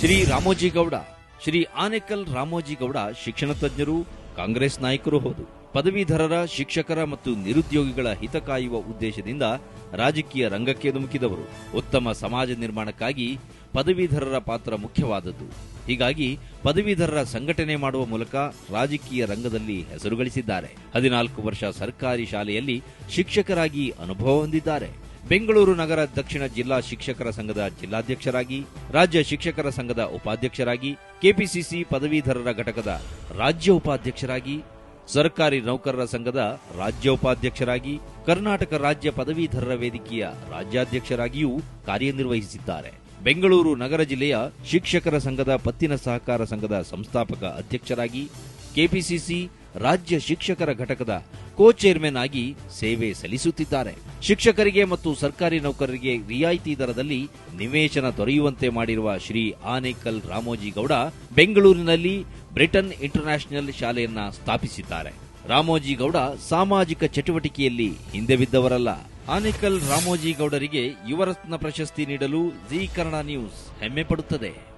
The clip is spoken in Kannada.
ಶ್ರೀ ರಾಮೋಜಿಗೌಡ ಶ್ರೀ ಆನೇಕಲ್ ರಾಮೋಜಿಗೌಡ ಶಿಕ್ಷಣ ತಜ್ಞರು, ಕಾಂಗ್ರೆಸ್ ನಾಯಕರು ಹೌದು. ಪದವೀಧರರ, ಶಿಕ್ಷಕರ ಮತ್ತು ನಿರುದ್ಯೋಗಿಗಳ ಹಿತ ಕಾಯುವ ಉದ್ದೇಶದಿಂದ ರಾಜಕೀಯ ರಂಗಕ್ಕೆ ಧುಮುಕಿದವರು. ಉತ್ತಮ ಸಮಾಜ ನಿರ್ಮಾಣಕ್ಕಾಗಿ ಪದವೀಧರರ ಪಾತ್ರ ಮುಖ್ಯವಾದದ್ದು. ಹೀಗಾಗಿ ಪದವೀಧರರ ಸಂಘಟನೆ ಮಾಡುವ ಮೂಲಕ ರಾಜಕೀಯ ರಂಗದಲ್ಲಿ ಹೆಸರು ಗಳಿಸಿದ್ದಾರೆ ಹದಿನಾಲ್ಕು ವರ್ಷ ಸರ್ಕಾರಿ ಶಾಲೆಯಲ್ಲಿ ಶಿಕ್ಷಕರಾಗಿ ಅನುಭವ ಹೊಂದಿದ್ದಾರೆ. ಬೆಂಗಳೂರು ನಗರ ದಕ್ಷಿಣ ಜಿಲ್ಲಾ ಶಿಕ್ಷಕರ ಸಂಘದ ಜಿಲ್ಲಾಧ್ಯಕ್ಷರಾಗಿ, ರಾಜ್ಯ ಶಿಕ್ಷಕರ ಸಂಘದ ಉಪಾಧ್ಯಕ್ಷರಾಗಿ, ಕೆಪಿಸಿಸಿ ಪದವೀಧರರ ಘಟಕದ ರಾಜ್ಯ ಉಪಾಧ್ಯಕ್ಷರಾಗಿ, ಸರ್ಕಾರಿ ನೌಕರರ ಸಂಘದ ರಾಜ್ಯ ಉಪಾಧ್ಯಕ್ಷರಾಗಿ, ಕರ್ನಾಟಕ ರಾಜ್ಯ ಪದವೀಧರರ ವೇದಿಕೆಯ ರಾಜ್ಯಾಧ್ಯಕ್ಷರಾಗಿಯೂ ಕಾರ್ಯನಿರ್ವಹಿಸಿದ್ದಾರೆ. ಬೆಂಗಳೂರು ನಗರ ಜಿಲ್ಲೆಯ ಶಿಕ್ಷಕರ ಸಂಘದ ಪತ್ತಿನ ಸಹಕಾರ ಸಂಘದ ಸಂಸ್ಥಾಪಕ ಅಧ್ಯಕ್ಷರಾಗಿ, ಕೆಪಿಸಿಸಿ ರಾಜ್ಯ ಶಿಕ್ಷಕರ ಘಟಕದ ಕೋ ಚೇರ್ಮನ್ ಆಗಿ ಸೇವೆ ಸಲ್ಲಿಸುತ್ತಿದ್ದಾರೆ. ಶಿಕ್ಷಕರಿಗೆ ಮತ್ತು ಸರ್ಕಾರಿ ನೌಕರರಿಗೆ ರಿಯಾಯಿತಿ ದರದಲ್ಲಿ ನಿವೇಶನ ದೊರೆಯುವಂತೆ ಮಾಡಿರುವ ಶ್ರೀ ಆನೇಕಲ್ ರಾಮೋಜಿಗೌಡ ಬೆಂಗಳೂರಿನಲ್ಲಿ ಬ್ರಿಟನ್ ಇಂಟರ್ನ್ಯಾಷನಲ್ ಶಾಲೆಯನ್ನ ಸ್ಥಾಪಿಸಿದ್ದಾರೆ. ರಾಮೋಜಿಗೌಡ ಸಾಮಾಜಿಕ ಚಟುವಟಿಕೆಯಲ್ಲಿ ಹಿಂದೆ ಬಿದ್ದವರಲ್ಲ. ಆನೇಕಲ್ ರಾಮೋಜಿಗೌಡರಿಗೆ ಯುವರತ್ನ ಪ್ರಶಸ್ತಿ ನೀಡಲು ಜಿ ನ್ಯೂಸ್ ಹೆಮ್ಮೆ ಪಡುತ್ತದೆ.